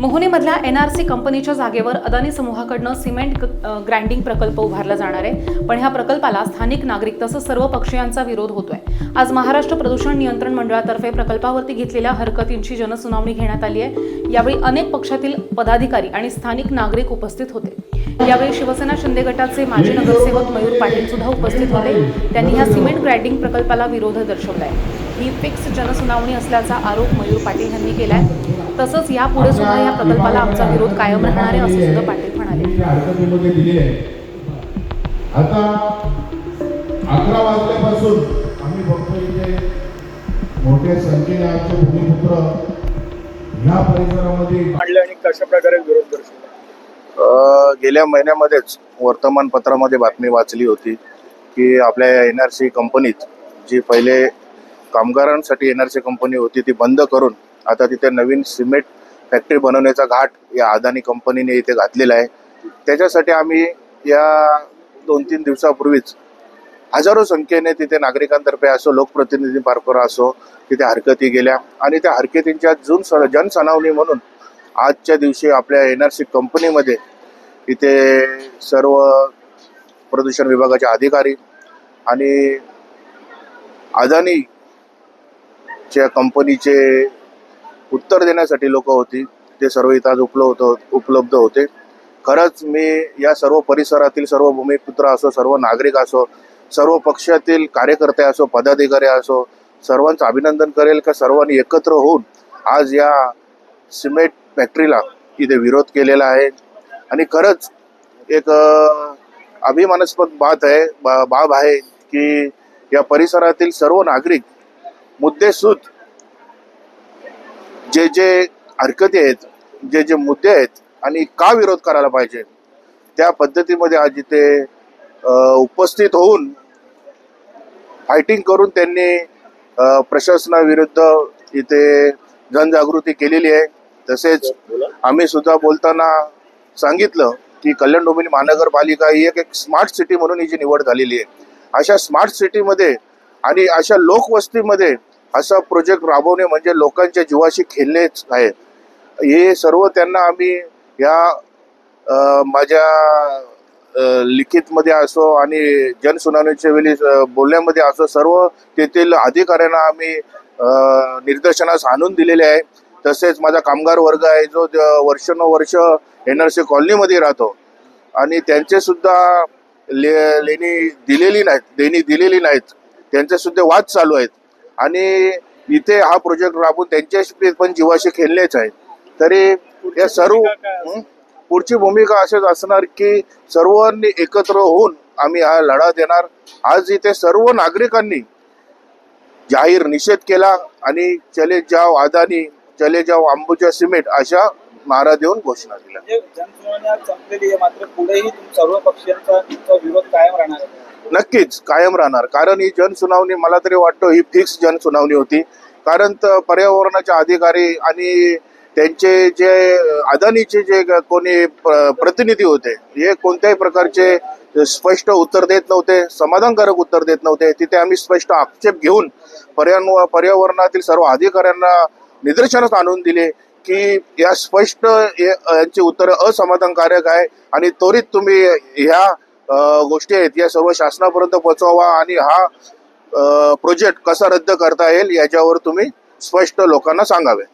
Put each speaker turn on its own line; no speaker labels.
मोहनेमधल्या N R C कंपनीच्या जागेवर Adani समूहाकडनं cement grinding प्रकल्प उभारला जाणार आहे. पण ह्या प्रकल्पाला स्थानिक नागरिक तसंच सर्व पक्षीयांचा विरोध होतोय. आज महाराष्ट्र प्रदूषण नियंत्रण मंडळातर्फे प्रकल्पावरती घेतलेल्या हरकतींची जनसुनावणी घेण्यात आली आहे. यावेळी अनेक पक्षातील पदाधिकारी आणि स्थानिक नागरिक उपस्थित होते. यावेळी शिवसेना शिंदे गटाचे माजी नगरसेवक मयूर पाटील सुद्धा उपस्थित होते. त्यांनी ह्या सिमेंट ग्राइंडिंग प्रकल्पाला विरोध दर्शवलाय. ही फिक्स जनसुनावणी असल्याचा आरोप मयूर पाटील यांनी केलाय. तसंच यापुढे सुद्धा या प्रकल्पाला आमचा विरोध कायम राहणार आहे असं सुद्धा पाटील म्हणाले.
आहे. आता अकरा वाजल्यापासून आम्ही बघतो इथे मोठ्या संख्येने आमचे भूमिपुत्र ह्या परिसरामध्ये
आणले आणि कशा प्रकारे विरोध दर्शवला
गेल्या महिन्यामध्येच वर्तमानपत्रामध्ये बातमी वाचली होती की आपल्या एन आर सी कंपनीत जी पहिले कामगारांसाठी एन आर सी कंपनी होती ती बंद करून आता तिथे नवीन सिमेंट फॅक्टरी बनवण्याचा घाट या अदानी कंपनीने इथे घातलेला आहे. त्याच्यासाठी आम्ही या दोन तीन दिवसापूर्वीच हजारो संख्येने तिथे नागरिकांतर्फे असो लोकप्रतिनिधी मार्फत असो तिथे हरकती गेल्या आणि त्या हरकतींच्या जून स जनसनावणी म्हणून आजच्या दिवशी आपल्या एन आर सी कंपनीमध्ये इथे सर्व प्रदूषण विभागाचे अधिकारी आणि अदानी च्या कंपनीचे उत्तर देण्यासाठी लोक होती ते सर्व इथं आज उपलब्ध उपलब्ध होते. खरंच मी या सर्व परिसरातील सर्व भूमिपुत्र असो सर्व नागरिक असो सर्व पक्षातील कार्यकर्ते असो पदाधिकारी असो सर्वांचं अभिनंदन करेल का सर्वांनी एकत्र होऊन आज या सिमेंट फॅक्टरीला इथे विरोध केलेला आहे. आणि खरंच एक अभिमानास्पद बात आहे बा- बाब आहे की या परिसरातील सर्व नागरिक मुद्देसूद. जे जे हरकती आहेत जे जे मुद्दे आहेत आणि का विरोध करायला पाहिजे त्या पद्धतीमध्ये आज इथे उपस्थित होऊन फायटिंग करून त्यांनी प्रशासनाविरुद्ध इथे जनजागृती केलेली आहे. तसेच आम्ही सुद्धा बोलताना सांगितलं की कल्याण डोंबिवली महानगरपालिका ही एक एक स्मार्ट सिटी म्हणून हिची निवड झालेली आहे. अशा स्मार्ट सिटीमध्ये आणि अशा लोकवस्तीमध्ये असा प्रोजेक्ट राबवणे म्हणजे लोकांच्या जीवाशी खेळणेच आहे. हे सर्व त्यांना आम्ही या माझ्या लिखितमध्ये असो आणि जनसुनावणीच्या वेळी बोलण्यामध्ये असो सर्व तेथील अधिकाऱ्यांना आम्ही निदर्शनास आणून दिलेले आहे. तसेच माझा कामगार वर्ग आहे जो वर्षानुवर्ष एन आर सी कॉलनीमध्ये राहतो. आणि त्यांचे सुद्धा ले लेणी दिलेली नाहीत देणी दिलेली नाहीत. त्यांचे सुद्धा वाद चालू आहेत. आणि इथे हा प्रोजेक्ट राबवून त्यांच्याशी पण जीवाशी खेळलेच आहेत. तरी या सर्व? पुढची भूमिका अशीच असणार की सर्वांनी एकत्र होऊन आम्ही हा लढा देणार. आज इथे सर्व नागरिकांनी जाहीर निषेध केला आणि चले जाव अदानी चले जाव अंबुजा सिमेंट अशा नारा देऊन घोषणा दिल्या.
म्हणजे संपलेली आहे मात्र पुढेही सर्व पक्षांचा विरोध कायम राहणार आहे.
नक्कीच कायम राहणार. कारण ही जनसुनावणी मला तरी वाटतं ही फिक्स जनसुनावणी होती. कारण पर्यावरणाचे अधिकारी आणि त्यांचे जे अदानीचे जे कोणी प- प्रतिनिधी होते हे कोणत्याही प्रकारचे स्पष्ट उत्तर देत नव्हते समाधानकारक उत्तर देत नव्हते. तिथे आम्ही स्पष्ट आक्षेप घेऊन पर्यावरण पर्यावरणातील सर्व अधिकाऱ्यांना निदर्शनास आणून दिले की या स्पष्ट यांची उत्तरं असमाधानकारक आहे आणि त्वरित तुम्ही ह्या गोष्टी आहेत. या सर्व शासनापर्यंत पोहोचवा आणि हा प्रोजेक्ट कसा रद्द करता येईल याच्यावर तुम्ही स्पष्ट लोकांना सांगावे.